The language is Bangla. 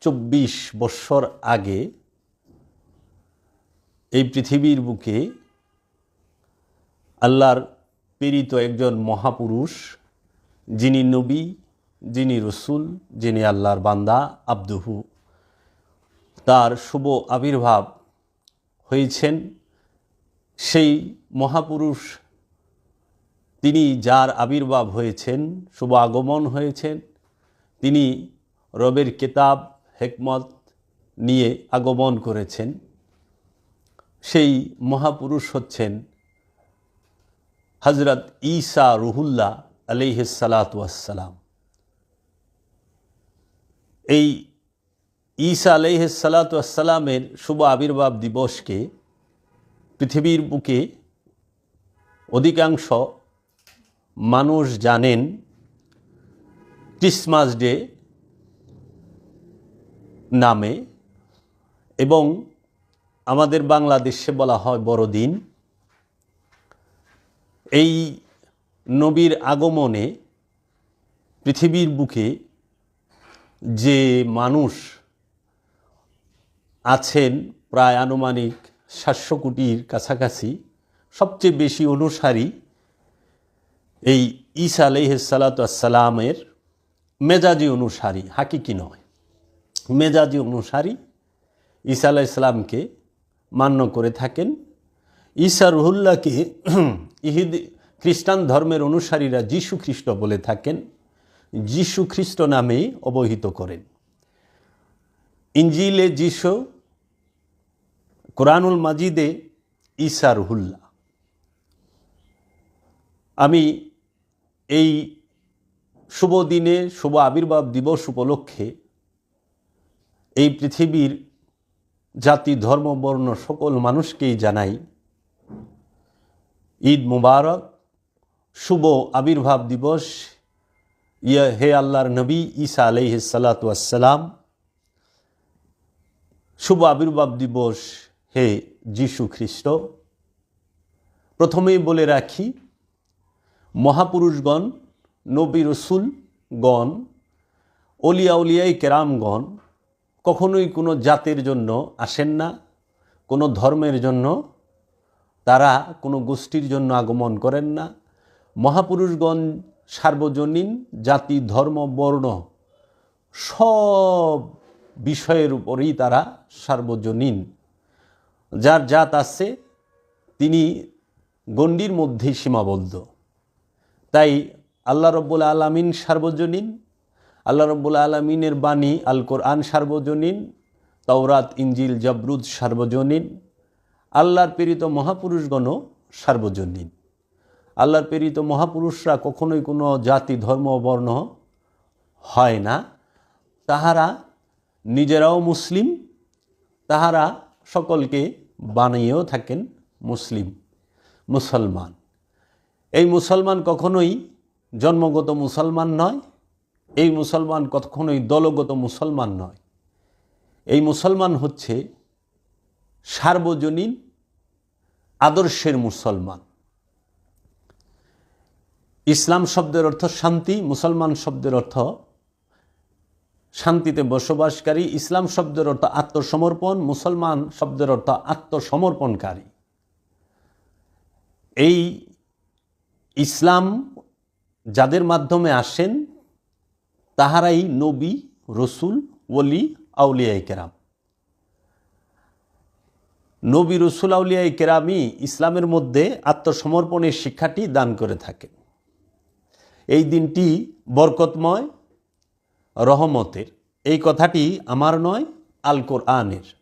চব্বিশ বৎসর আগে এই পৃথিবীর বুকে আল্লাহর প্রেরিত একজন মহাপুরুষ, যিনি নবী, যিনি রসুল, যিনি আল্লাহর বান্দা, আব্দুহু। তার শুভ আবির্ভাব হয়েছেন সেই মহাপুরুষ। তিনি যার আবির্ভাব হয়েছেন, শুভ আগমন হয়েছেন, তিনি রবের কেতাব হেকমত নিয়ে আগমন করেছেন। সেই মহাপুরুষ হচ্ছেন হজরত ঈসা রুহুল্লাহ আলিহাসালাতাম এই ঈসা আলিহাসালাতামের শুভ আবির্ভাব দিবসকে পৃথিবীর বুকে অধিকাংশ মানুষ জানেন ক্রিসমাস ডে নামে এবং আমাদের বাংলাদেশে বলা হয় বড়দিন। এই নবীর আগমনে পৃথিবীর বুকে যে মানুষ আছেন প্রায় আনুমানিক সাতশো কোটির কাছাকাছি, সবচেয়ে বেশি অনুসারী এই ঈসা আলহিসাল্লাতামের মেজাজি অনুসারী, হাকিকি নয়। মেজাজি অনুসারী ঈসা আলাহ ইসলামকে মান্য করে থাকেন। ঈসা রুহুল্লাহকে ইহিদ, খ্রিস্টান ধর্মের অনুসারীরা যীশু খ্রিস্ট বলে থাকেন। যীশু খ্রিস্ট নামে অবহিত করেন। ইঞ্জিলে যীশু, কোরআনুল মাজিদে ঈসা রুহুল্লাহ। আমি এই শুভ দিনে, শুভ আবির্ভাব দিবস উপলক্ষে এই পৃথিবীর জাতি, ধর্ম, বর্ণ সকল মানুষকেই জানাই ঈদ মুবারক, শুভ আবির্ভাব দিবস। ইয়া, হে আল্লাহর নবী ঈসা আলহিসাল্লাতাম শুভ আবির্ভাব দিবস হে যীশু খ্রিস্ট। প্রথমেই বলে রাখি, মহাপুরুষগণ, নবী রসুল গণ অলিয়া উলিয়াই কেরামগণ কখনোই কোনো জাতের জন্য আসেন না, কোনো ধর্মের জন্য তারা কোনো গোষ্ঠীর জন্য আগমন করেন না। মহাপুরুষগণ সার্বজনীন জাতি, ধর্ম, বর্ণ সব বিষয়ের উপরেই তারা সার্বজনীন। যার জাত আছে, তিনি গণ্ডির মধ্যেই সীমাবদ্ধ। তাই আল্লাহ রব্বুল আলমিন সার্বজনীন আল্লাহ রব্বুল আলমিনের বাণী আল কোরআন সার্বজনীন, তওরাত ইঞ্জিল জবরুদ সার্বজনীন, আল্লাহর প্রেরিত মহাপুরুষগণও সার্বজনীন। আল্লাহর প্রেরিত মহাপুরুষরা কখনোই কোনো জাতি, ধর্ম, বর্ণ হয় না। তাহারা নিজেরাও মুসলিম, তাহারা সকলকে বানিয়েও থাকেন মুসলিম, মুসলমান। এই মুসলমান কখনোই জন্মগত মুসলমান নয় এই মুসলমান কখনোই দলগত মুসলমান নয়। এই মুসলমান হচ্ছে সার্বজনীন আদর্শের মুসলমান। ইসলাম শব্দের অর্থ শান্তি, মুসলমান শব্দের অর্থ শান্তিতে বসবাসকারী, ইসলাম শব্দের অর্থ আত্মসমর্পণ, মুসলমান শব্দের অর্থ আত্মসমর্পণকারী। এই ইসলাম যাদের মাধ্যমে আসেন তাহারাই নবী, রসুল, ওলি আউলিয়াই কেরাম। নবী, রসুল আউলিয়াই কেরামই ইসলামের মধ্যে আত্মসমর্পণের শিক্ষাটি দান করে থাকেন। এই দিনটি বরকতময়, রহমতের। এই কথাটি আমার নয় আল কোরআনের